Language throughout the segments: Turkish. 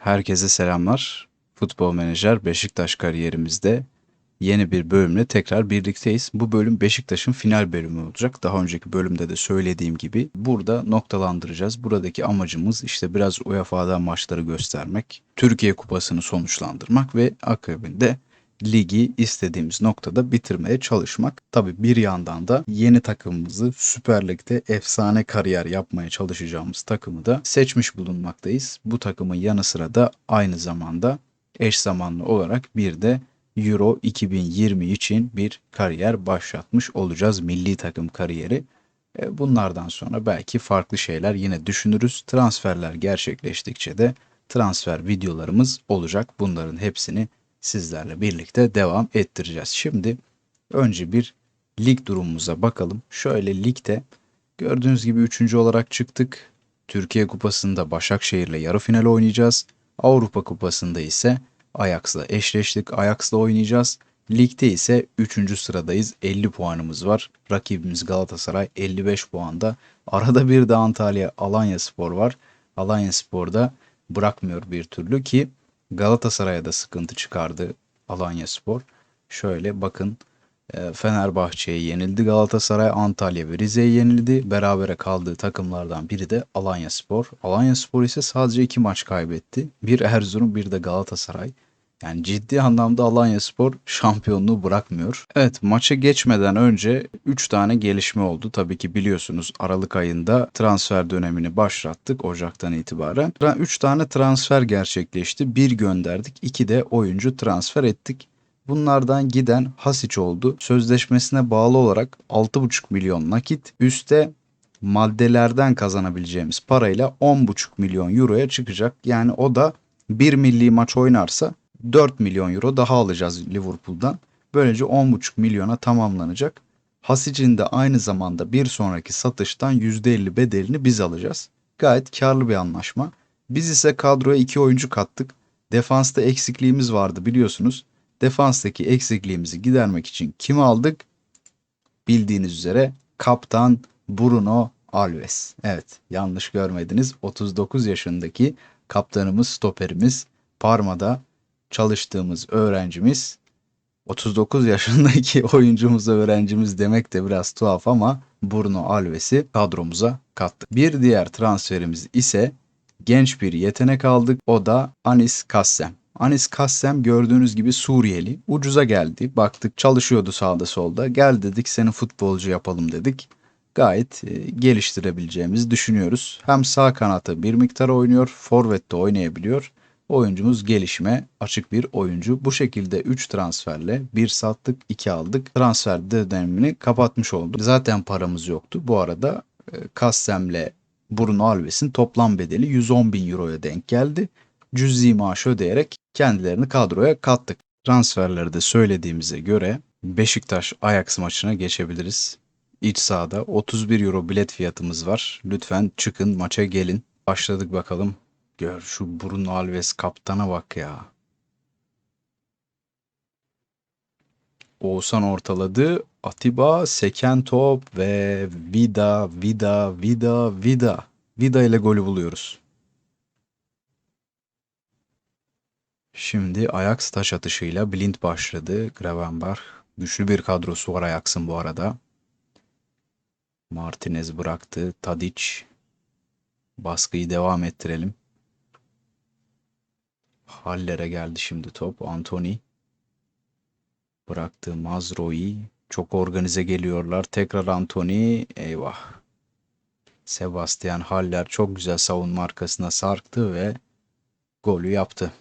Herkese selamlar. Futbol Menajer Beşiktaş kariyerimizde yeni bir bölümle tekrar birlikteyiz. Bu bölüm Beşiktaş'ın final bölümü olacak. Daha önceki bölümde de söylediğim gibi burada noktalandıracağız. Buradaki amacımız işte biraz UEFA'dan maçları göstermek, Türkiye Kupası'nı sonuçlandırmak ve akabinde ligi istediğimiz noktada bitirmeye çalışmak. Tabi bir yandan da yeni takımımızı Süper Lig'de efsane kariyer yapmaya çalışacağımız takımı da seçmiş bulunmaktayız. Bu takımın yanı sıra da aynı zamanda eş zamanlı olarak bir de Euro 2020 için bir kariyer başlatmış olacağız. Milli takım kariyeri. E, Bunlardan sonra belki farklı şeyler yine düşünürüz. Transferler gerçekleştikçe de transfer videolarımız olacak. Bunların hepsini sizlerle birlikte devam ettireceğiz. Şimdi önce bir lig durumumuza bakalım. Şöyle ligde gördüğünüz gibi 3. olarak çıktık. Türkiye Kupası'nda Başakşehir'le yarı final oynayacağız. Avrupa Kupası'nda ise Ajax'la eşleştik. Ajax'la oynayacağız. Ligde ise 3. sıradayız. 50 puanımız var. Rakibimiz Galatasaray 55 puanda. Arada bir de Antalya Alanya Spor var. Alanya Spor'da bırakmıyor bir türlü ki Galatasaray'a da sıkıntı çıkardı Alanya Spor. Şöyle bakın e, Fenerbahçe'ye yenildi Galatasaray, Antalya ve Rize'ye yenildi. Berabere kaldığı takımlardan biri de Alanya Spor. Alanya Spor ise sadece iki maç kaybetti. Bir Erzurum bir de Galatasaray. Yani ciddi anlamda Alanya Spor şampiyonluğu bırakmıyor. Evet maça geçmeden önce 3 tane gelişme oldu. Tabii ki biliyorsunuz Aralık ayında transfer dönemini başlattık Ocak'tan itibaren. 3 tane transfer gerçekleşti. Bir gönderdik, 2 de oyuncu transfer ettik. Bunlardan giden Hasic oldu. Sözleşmesine bağlı olarak 6,5 milyon nakit, üste maddelerden kazanabileceğimiz parayla 10,5 milyon euroya çıkacak. Yani o da bir milli maç oynarsa 4 milyon euro daha alacağız Liverpool'dan. Böylece 10,5 milyona tamamlanacak. Hasic'in de aynı zamanda bir sonraki satıştan %50 bedelini biz alacağız. Gayet karlı bir anlaşma. Biz ise kadroya iki oyuncu kattık. Defansta eksikliğimiz vardı biliyorsunuz. Defanstaki eksikliğimizi gidermek için kimi aldık? Bildiğiniz üzere kaptan Bruno Alves. Evet yanlış görmediniz. 39 yaşındaki kaptanımız, stoperimiz Parma'da çalıştığımız öğrencimiz 39 yaşındaki oyuncumuz öğrencimiz demek de biraz tuhaf ama Bruno Alves'i kadromuza kattık. Bir diğer transferimiz ise genç bir yetenek aldık. O da Anis Kassem. Anis Kassem gördüğünüz gibi Suriyeli. Ucuza geldi. Baktık çalışıyordu sağda solda. Gel dedik seni futbolcu yapalım dedik. Gayet e, geliştirebileceğimizi düşünüyoruz. Hem sağ kanata bir miktar oynuyor, forvette oynayabiliyor. Oyuncumuz gelişime açık bir oyuncu. Bu şekilde 3 transferle 1 sattık 2 aldık. Transfer dönemini kapatmış olduk. Zaten paramız yoktu. Bu arada e, Kassem'le Bruno Alves'in toplam bedeli 110 bin euroya denk geldi. Cüzi maaş ödeyerek kendilerini kadroya kattık. Transferleri de söylediğimize göre Beşiktaş Ajax maçına geçebiliriz. İç sahada 31 euro bilet fiyatımız var. Lütfen çıkın maça gelin. Başladık bakalım. Gör şu Bruno Alves kaptana bak ya. Oğuzhan ortaladı. Atiba seken top ve Vida, Vida, Vida, Vida. Vida ile golü buluyoruz. Şimdi Ajax taş atışıyla Blind başladı. Gravenberg. Güçlü bir kadrosu var Ajax'ın bu arada. Martinez bıraktı. Tadic. Baskıyı devam ettirelim. Haller'e geldi şimdi top. Anthony bıraktı Mazro'yu. Çok organize geliyorlar. Tekrar Anthony. Eyvah. Sebastian Haller çok güzel savunma arkasına sarktı ve golü yaptı.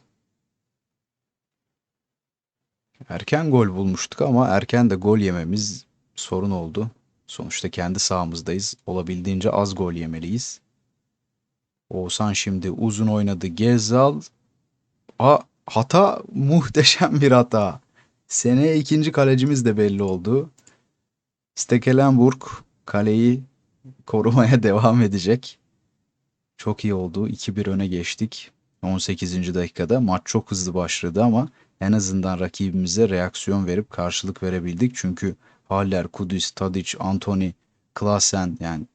Erken gol bulmuştuk ama erken de gol yememiz sorun oldu. Sonuçta kendi sahamızdayız. Olabildiğince az gol yemeliyiz. Oğuzhan şimdi uzun oynadı. Gezal A hata muhteşem bir hata. Seneye ikinci kalecimiz de belli oldu. Stekelenburg kaleyi korumaya devam edecek. Çok iyi oldu. 2-1 öne geçtik. 18. dakikada maç çok hızlı başladı ama en azından rakibimize reaksiyon verip karşılık verebildik. Çünkü Haller, Kudüs, Tadic, Anthony, Klasen yani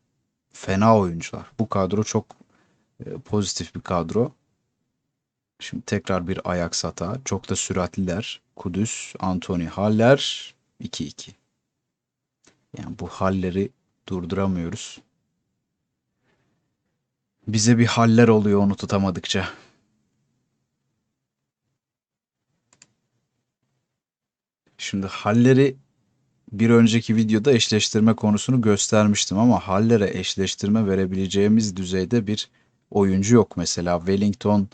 fena oyuncular. Bu kadro çok e, pozitif bir kadro. Şimdi tekrar bir Ajax hata. Çok da süratliler. Kudüs, Anthony Haller 2-2. Yani bu halleri durduramıyoruz. Bize bir haller oluyor onu tutamadıkça. Şimdi halleri bir önceki videoda eşleştirme konusunu göstermiştim ama hallere eşleştirme verebileceğimiz düzeyde bir oyuncu yok. Mesela Wellington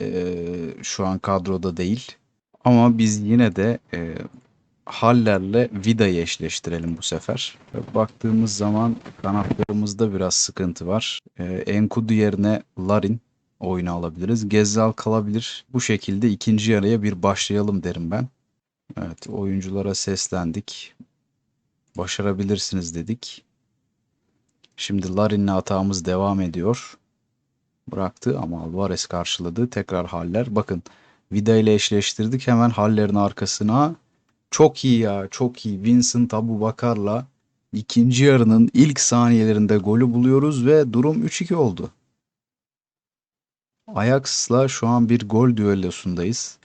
e, şu an kadroda değil. Ama biz yine de e, Haller'le Vida'yı eşleştirelim bu sefer. Baktığımız zaman kanatlarımızda biraz sıkıntı var. E, Enkudu yerine Larin oyunu alabiliriz. Gezzal kalabilir. Bu şekilde ikinci yarıya bir başlayalım derim ben. Evet oyunculara seslendik. Başarabilirsiniz dedik. Şimdi Larin'le hatamız devam ediyor. Bıraktı ama Alvarez karşıladı. Tekrar Haller. Bakın Vida ile eşleştirdik. Hemen Haller'in arkasına. Çok iyi ya çok iyi. Vincent Abu Bakar'la ikinci yarının ilk saniyelerinde golü buluyoruz ve durum 3-2 oldu. Ajax'la şu an bir gol düellosundayız.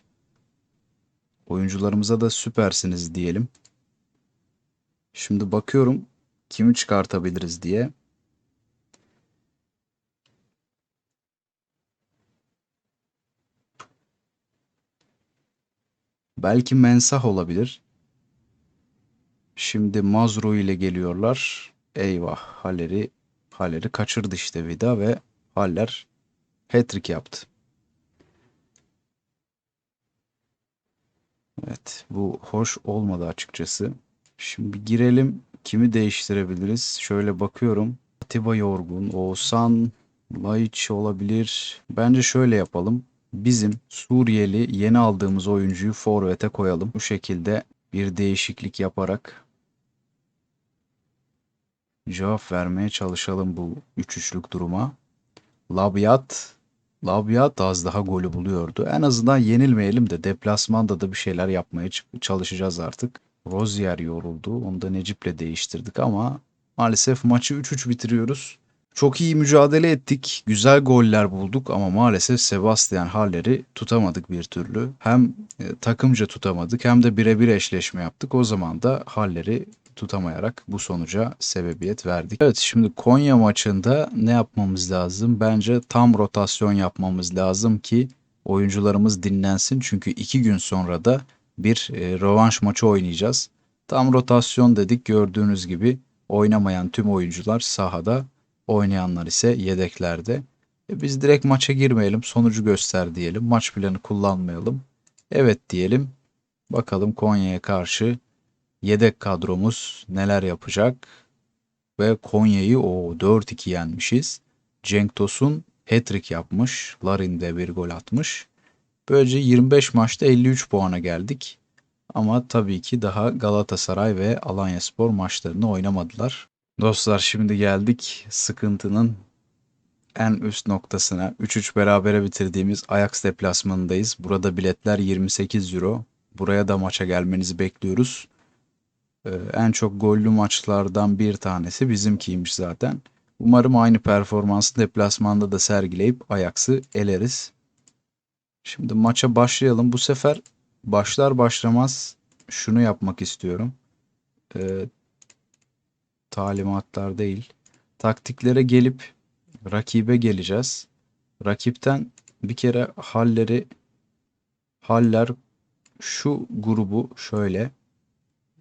Oyuncularımıza da süpersiniz diyelim. Şimdi bakıyorum kimi çıkartabiliriz diye. Belki Mensah olabilir. Şimdi Mazro ile geliyorlar. Eyvah Haller'i Haller'i kaçırdı işte Vida ve Haller hat-trick yaptı. Evet bu hoş olmadı açıkçası. Şimdi girelim. Kimi değiştirebiliriz? Şöyle bakıyorum. Atiba Yorgun, Oğuzhan, Laiç olabilir. Bence şöyle yapalım. Bizim Suriyeli yeni aldığımız oyuncuyu forvete koyalım. Bu şekilde bir değişiklik yaparak cevap vermeye çalışalım bu 3-3'lük duruma. Labiat Labiat az daha golü buluyordu. En azından yenilmeyelim de deplasmanda da bir şeyler yapmaya çalışacağız artık. Rozier yoruldu. Onu da Necip'le değiştirdik ama maalesef maçı 3-3 bitiriyoruz. Çok iyi mücadele ettik. Güzel goller bulduk ama maalesef Sebastian Haller'i tutamadık bir türlü. Hem e, takımca tutamadık hem de birebir eşleşme yaptık. O zaman da Haller'i tutamayarak bu sonuca sebebiyet verdik. Evet şimdi Konya maçında ne yapmamız lazım? Bence tam rotasyon yapmamız lazım ki oyuncularımız dinlensin. Çünkü iki gün sonra da bir e, rövanş maçı oynayacağız. Tam rotasyon dedik gördüğünüz gibi oynamayan tüm oyuncular sahada, oynayanlar ise yedeklerde. E biz direkt maça girmeyelim, sonucu göster diyelim, maç planı kullanmayalım. Evet diyelim. Bakalım Konya'ya karşı yedek kadromuz neler yapacak? Ve Konya'yı o 4-2 yenmişiz. Cenk Tosun hat-trick yapmış. Larin de bir gol atmış. Böylece 25 maçta 53 puana geldik. Ama tabii ki daha Galatasaray ve Alanyaspor maçlarını oynamadılar. Dostlar şimdi geldik sıkıntının en üst noktasına. 3-3 berabere bitirdiğimiz Ajax deplasmanındayız. Burada biletler 28 euro. Buraya da maça gelmenizi bekliyoruz. Ee, en çok gollü maçlardan bir tanesi bizimkiymiş zaten. Umarım aynı performansı deplasmanda da sergileyip Ajax'ı eleriz. Şimdi maça başlayalım. Bu sefer başlar başlamaz şunu yapmak istiyorum. Ee, talimatlar değil. Taktiklere gelip rakibe geleceğiz. Rakipten bir kere halleri haller şu grubu şöyle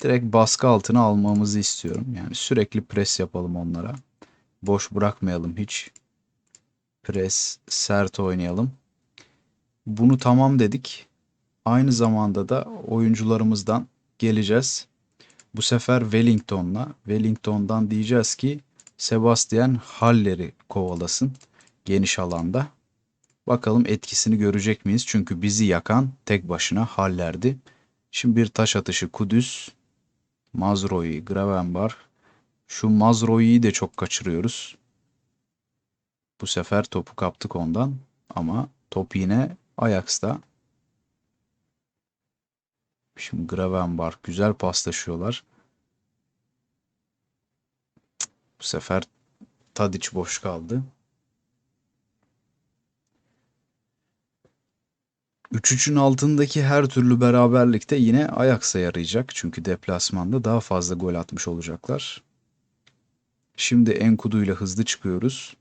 direkt baskı altına almamızı istiyorum. Yani sürekli pres yapalım onlara. Boş bırakmayalım hiç. Pres, sert oynayalım. Bunu tamam dedik. Aynı zamanda da oyuncularımızdan geleceğiz. Bu sefer Wellington'la. Wellington'dan diyeceğiz ki Sebastian Haller'i kovalasın geniş alanda. Bakalım etkisini görecek miyiz? Çünkü bizi yakan tek başına Haller'di. Şimdi bir taş atışı Kudüs. Mazro'yu, Gravenbar. Şu Mazro'yu de çok kaçırıyoruz. Bu sefer topu kaptık ondan. Ama top yine Ajax'ta. Şimdi Gravenbar güzel paslaşıyorlar. Bu sefer Tadic boş kaldı. 3-3'ün altındaki her türlü beraberlikte yine Ajax'a yarayacak. Çünkü deplasmanda daha fazla gol atmış olacaklar. Şimdi Enkudu ile hızlı çıkıyoruz.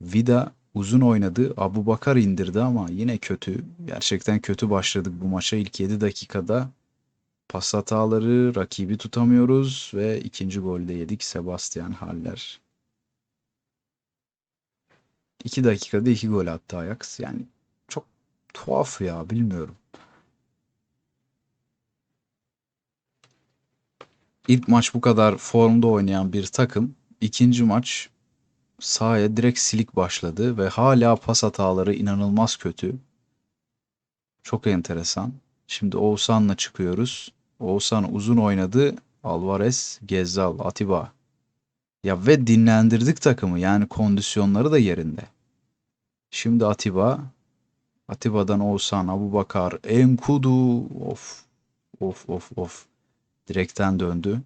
Vida uzun oynadı. Abu Bakar indirdi ama yine kötü. Gerçekten kötü başladık bu maça. İlk 7 dakikada pas hataları, rakibi tutamıyoruz ve ikinci golde yedik Sebastian Haller. 2 dakikada 2 gol attı Ajax. Yani çok tuhaf ya bilmiyorum. İlk maç bu kadar formda oynayan bir takım ikinci maç sahaya direkt silik başladı ve hala pas hataları inanılmaz kötü. Çok enteresan. Şimdi Oğuzhan'la çıkıyoruz. Oğuzhan uzun oynadı. Alvarez, Gezzal, Atiba. Ya ve dinlendirdik takımı. Yani kondisyonları da yerinde. Şimdi Atiba. Atiba'dan Oğuzhan, Abubakar, Enkudu. Of. Of of of. Direkten döndü.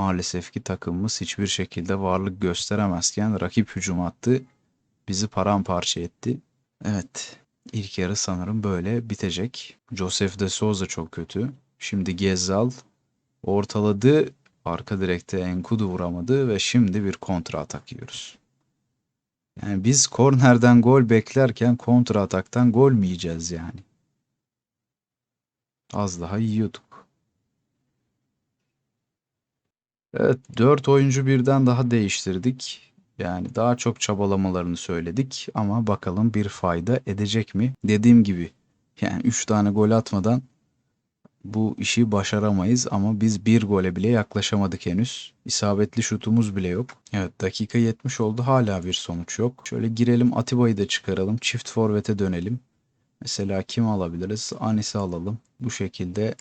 Maalesef ki takımımız hiçbir şekilde varlık gösteremezken rakip hücum attı. Bizi paramparça etti. Evet. ilk yarı sanırım böyle bitecek. Joseph de Souza çok kötü. Şimdi Gezzal ortaladı. Arka direkte Enkudu vuramadı ve şimdi bir kontra atak yiyoruz. Yani biz kornerden gol beklerken kontra ataktan gol mü yiyeceğiz yani? Az daha yiyorduk. Evet, 4 oyuncu birden daha değiştirdik. Yani daha çok çabalamalarını söyledik ama bakalım bir fayda edecek mi? Dediğim gibi yani 3 tane gol atmadan bu işi başaramayız ama biz bir gole bile yaklaşamadık henüz. İsabetli şutumuz bile yok. Evet dakika 70 oldu hala bir sonuç yok. Şöyle girelim Atiba'yı da çıkaralım. Çift forvete dönelim. Mesela kim alabiliriz? Anis'i alalım. Bu şekilde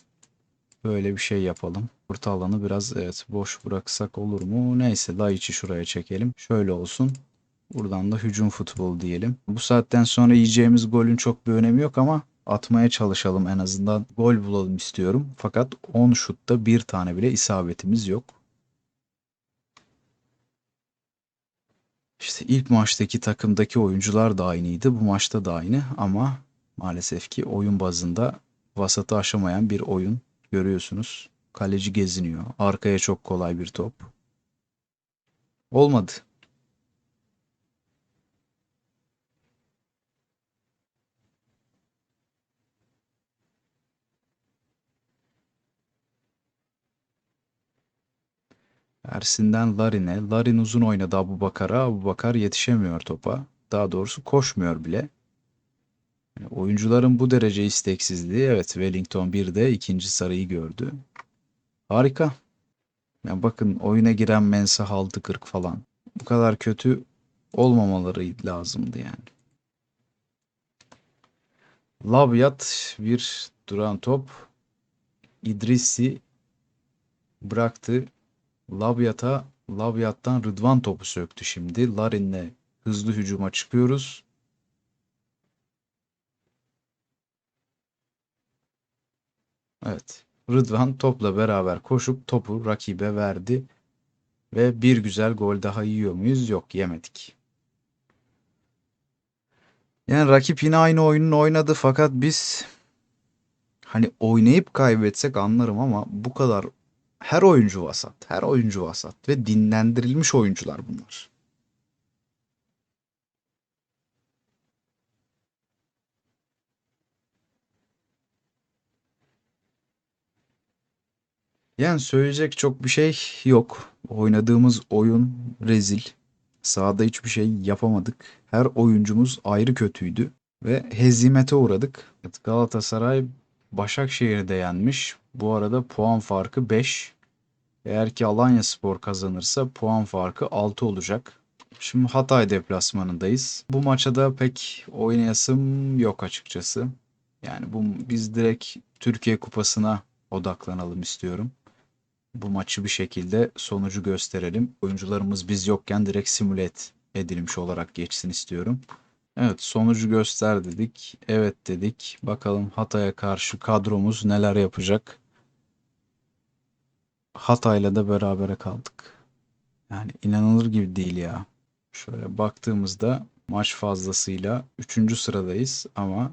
böyle bir şey yapalım. Orta alanı biraz evet boş bıraksak olur mu? Neyse Laiç'i şuraya çekelim. Şöyle olsun. Buradan da hücum futbolu diyelim. Bu saatten sonra yiyeceğimiz golün çok bir önemi yok ama atmaya çalışalım en azından. Gol bulalım istiyorum. Fakat 10 şutta bir tane bile isabetimiz yok. İşte ilk maçtaki takımdaki oyuncular da aynıydı. Bu maçta da aynı ama maalesef ki oyun bazında vasatı aşamayan bir oyun görüyorsunuz. Kaleci geziniyor. Arkaya çok kolay bir top. Olmadı. Ersin'den Larin'e. Larin uzun oynadı Abu Bakar'a. Abu Bakar yetişemiyor topa. Daha doğrusu koşmuyor bile. Oyuncuların bu derece isteksizliği. Evet Wellington bir de ikinci sarıyı gördü. Harika. Yani bakın oyuna giren Mensah 6.40 falan. Bu kadar kötü olmamaları lazımdı yani. Labyat bir duran top. İdris'i bıraktı. Labyat'a Labyat'tan Rıdvan topu söktü şimdi. Larin'le hızlı hücuma çıkıyoruz. Evet. Rıdvan topla beraber koşup topu rakibe verdi. Ve bir güzel gol daha yiyor muyuz? Yok yemedik. Yani rakip yine aynı oyunun oynadı fakat biz hani oynayıp kaybetsek anlarım ama bu kadar her oyuncu vasat. Her oyuncu vasat ve dinlendirilmiş oyuncular bunlar. Yani söyleyecek çok bir şey yok. Oynadığımız oyun rezil. Sahada hiçbir şey yapamadık. Her oyuncumuz ayrı kötüydü ve hezimete uğradık. Galatasaray Başakşehir'de yenmiş. Bu arada puan farkı 5. Eğer ki Alanyaspor kazanırsa puan farkı 6 olacak. Şimdi Hatay deplasmanındayız. Bu maça da pek oynayasım yok açıkçası. Yani bu biz direkt Türkiye Kupası'na odaklanalım istiyorum. Bu maçı bir şekilde sonucu gösterelim. Oyuncularımız biz yokken direkt simüle edilmiş olarak geçsin istiyorum. Evet sonucu göster dedik. Evet dedik. Bakalım Hatay'a karşı kadromuz neler yapacak. Hatay'la da berabere kaldık. Yani inanılır gibi değil ya. Şöyle baktığımızda maç fazlasıyla 3. sıradayız ama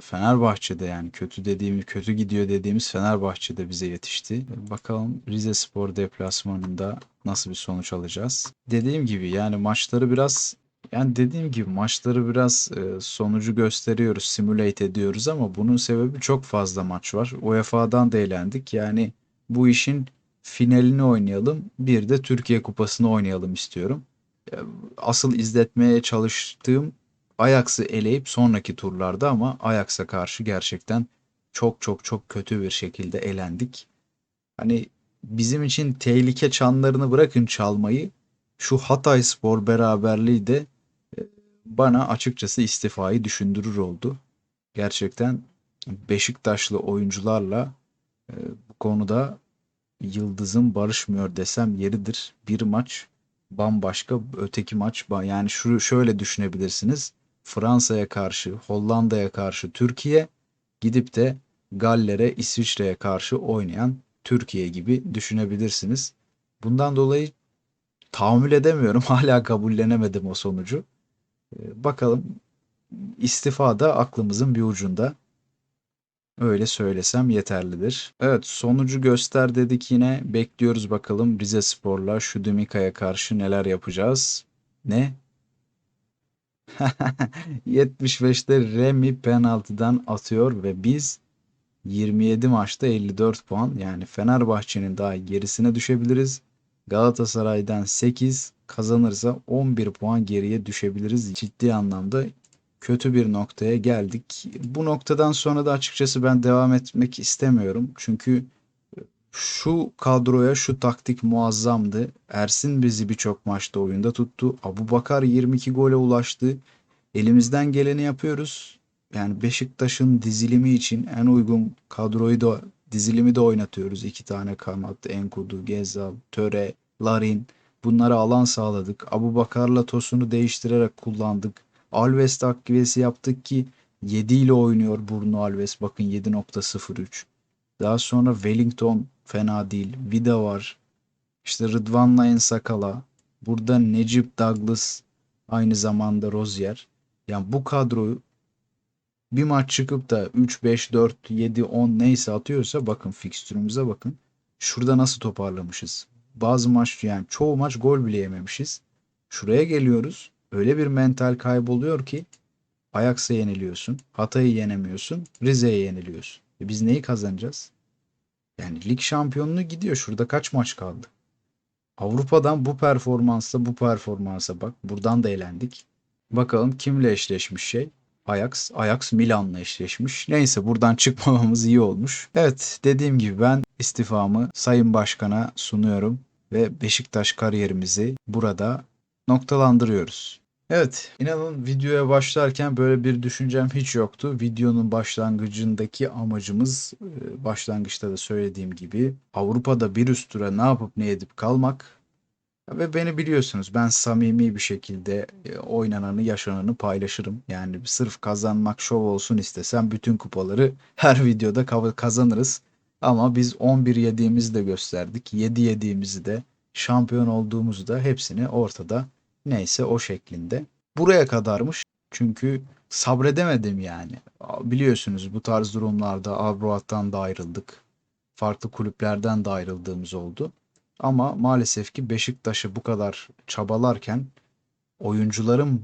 Fenerbahçe'de yani kötü dediğimiz kötü gidiyor dediğimiz Fenerbahçe'de bize yetişti. Bakalım Rize Spor deplasmanında nasıl bir sonuç alacağız. Dediğim gibi yani maçları biraz yani dediğim gibi maçları biraz e, sonucu gösteriyoruz, simulate ediyoruz ama bunun sebebi çok fazla maç var. UEFA'dan da eğlendik. Yani bu işin finalini oynayalım, bir de Türkiye Kupası'nı oynayalım istiyorum. E, Asıl izletmeye çalıştığım Ajax'ı eleyip sonraki turlarda ama Ajax'a karşı gerçekten çok çok çok kötü bir şekilde elendik. Hani bizim için tehlike çanlarını bırakın çalmayı. Şu Hatayspor beraberliği de e, bana açıkçası istifayı düşündürür oldu. Gerçekten Beşiktaşlı oyuncularla e, bu konuda yıldızım barışmıyor desem yeridir. Bir maç bambaşka, öteki maç yani şu şöyle düşünebilirsiniz. Fransa'ya karşı, Hollanda'ya karşı Türkiye gidip de Galler'e, İsviçre'ye karşı oynayan Türkiye gibi düşünebilirsiniz. Bundan dolayı tahammül edemiyorum. Hala kabullenemedim o sonucu. Ee, Bakalım istifa da aklımızın bir ucunda. Öyle söylesem yeterlidir. Evet sonucu göster dedik yine. Bekliyoruz bakalım Rize Spor'la Şudumika'ya karşı neler yapacağız. Ne? 75'te Remy penaltıdan atıyor ve biz 27 maçta 54 puan yani Fenerbahçe'nin daha gerisine düşebiliriz. Galatasaray'dan 8 kazanırsa 11 puan geriye düşebiliriz. Ciddi anlamda kötü bir noktaya geldik. Bu noktadan sonra da açıkçası ben devam etmek istemiyorum. Çünkü şu kadroya şu taktik muazzamdı. Ersin bizi birçok maçta oyunda tuttu. Abubakar 22 gole ulaştı. Elimizden geleni yapıyoruz. Yani Beşiktaş'ın dizilimi için en uygun kadroyu da dizilimi de oynatıyoruz. İki tane kanat, Enkudu, Gezal, Töre, Larin. Bunlara alan sağladık. Abubakar'la Tosun'u değiştirerek kullandık. Alves takviyesi yaptık ki 7 ile oynuyor Bruno Alves. Bakın 7.03. Daha sonra Wellington fena değil. Vida var. İşte Rıdvan'la Ensakala. Burada Necip Douglas aynı zamanda Rozier. Yani bu kadroyu bir maç çıkıp da 3, 5, 4, 7, 10 neyse atıyorsa bakın fikstürümüze bakın. Şurada nasıl toparlamışız. Bazı maç yani çoğu maç gol bile yememişiz. Şuraya geliyoruz. Öyle bir mental kayboluyor ki Ajax'a yeniliyorsun. Hatay'ı yenemiyorsun. Rize'ye yeniliyorsun. E biz neyi kazanacağız? Yani lig şampiyonluğu gidiyor. Şurada kaç maç kaldı? Avrupa'dan bu performansla bu performansa bak. Buradan da elendik. Bakalım kimle eşleşmiş şey? Ajax. Ajax Milan'la eşleşmiş. Neyse buradan çıkmamamız iyi olmuş. Evet dediğim gibi ben istifamı Sayın Başkan'a sunuyorum ve Beşiktaş kariyerimizi burada noktalandırıyoruz. Evet, inanın videoya başlarken böyle bir düşüncem hiç yoktu. Videonun başlangıcındaki amacımız, e, başlangıçta da söylediğim gibi Avrupa'da bir üst tura ne yapıp ne edip kalmak. Ve beni biliyorsunuz ben samimi bir şekilde e, oynananı, yaşananı paylaşırım. Yani sırf kazanmak şov olsun istesem bütün kupaları her videoda kazanırız. Ama biz 11 yediğimizi de gösterdik. 7 yediğimizi de, şampiyon olduğumuzu da hepsini ortada Neyse o şeklinde. Buraya kadarmış. Çünkü sabredemedim yani. Biliyorsunuz bu tarz durumlarda Avruat'tan da ayrıldık. Farklı kulüplerden de ayrıldığımız oldu. Ama maalesef ki Beşiktaş'ı bu kadar çabalarken oyuncuların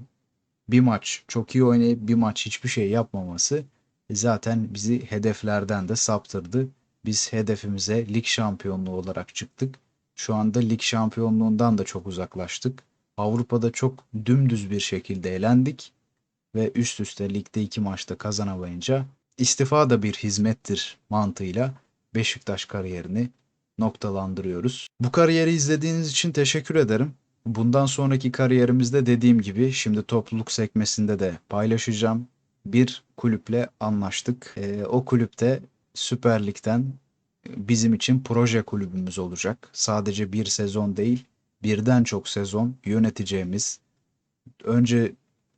bir maç çok iyi oynayıp bir maç hiçbir şey yapmaması zaten bizi hedeflerden de saptırdı. Biz hedefimize lig şampiyonluğu olarak çıktık. Şu anda lig şampiyonluğundan da çok uzaklaştık. Avrupa'da çok dümdüz bir şekilde elendik ve üst üste ligde iki maçta kazanamayınca istifa da bir hizmettir mantığıyla Beşiktaş kariyerini noktalandırıyoruz. Bu kariyeri izlediğiniz için teşekkür ederim. Bundan sonraki kariyerimizde dediğim gibi şimdi topluluk sekmesinde de paylaşacağım. Bir kulüple anlaştık. Ee, o kulüpte Süper Lig'den bizim için proje kulübümüz olacak. Sadece bir sezon değil, birden çok sezon yöneteceğimiz, önce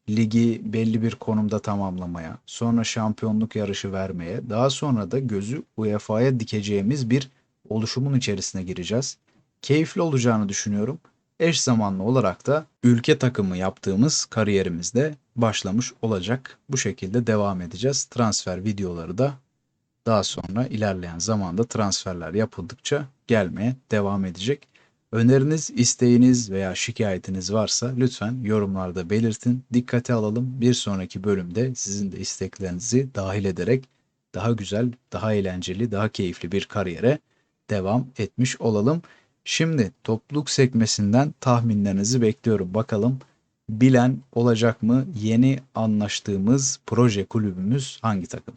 ligi belli bir konumda tamamlamaya, sonra şampiyonluk yarışı vermeye, daha sonra da gözü UEFA'ya dikeceğimiz bir oluşumun içerisine gireceğiz. Keyifli olacağını düşünüyorum. Eş zamanlı olarak da ülke takımı yaptığımız kariyerimizde başlamış olacak. Bu şekilde devam edeceğiz. Transfer videoları da daha sonra ilerleyen zamanda transferler yapıldıkça gelmeye devam edecek. Öneriniz, isteğiniz veya şikayetiniz varsa lütfen yorumlarda belirtin. Dikkate alalım. Bir sonraki bölümde sizin de isteklerinizi dahil ederek daha güzel, daha eğlenceli, daha keyifli bir kariyere devam etmiş olalım. Şimdi topluluk sekmesinden tahminlerinizi bekliyorum. Bakalım bilen olacak mı? Yeni anlaştığımız proje kulübümüz hangi takım?